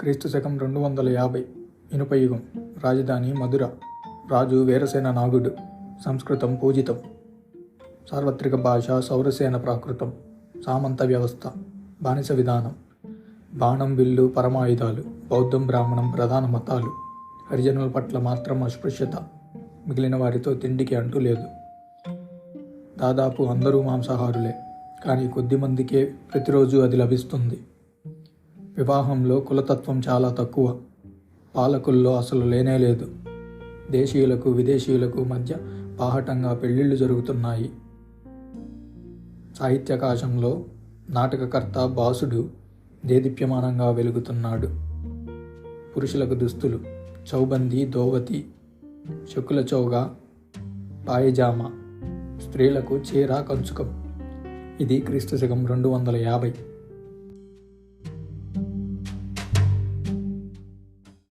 క్రీస్తు శకం రెండు వందల యాభై ఇనుపయుగం రాజధాని మధుర రాజు వీరసేన నాగుడు సంస్కృతం పూజితం. సార్వత్రిక భాష సౌరసేన ప్రాకృతం సామంత వ్యవస్థ బానిస విధానం బాణం విల్లు పరమాయుధాలు బౌద్ధం బ్రాహ్మణం ప్రధాన మతాలు హరిజనుల పట్ల మాత్రం అస్పృశ్యత మిగిలిన వారితో తిండికి అంటూ లేదు. దాదాపు అందరూ మాంసాహారులే కానీ కొద్ది మందికే ప్రతిరోజు అది లభిస్తుంది. వివాహంలో కులతత్వం చాలా తక్కువ. పాలకుల్లో అసలు లేనే లేదు. దేశీయులకు విదేశీయులకు మధ్య పాహటంగా పెళ్ళిళ్ళు జరుగుతున్నాయి. సాహిత్యాకాశంలో నాటకకర్త బాసుడు దేదీప్యమానంగా వెలుగుతున్నాడు. పురుషులకు దుస్తులు చౌబంది దోవతి శకుల చౌగా పాయజామా స్త్రీలకు చీర కంచుకం. ఇది క్రీస్తు శకం రెండు వందల యాభై.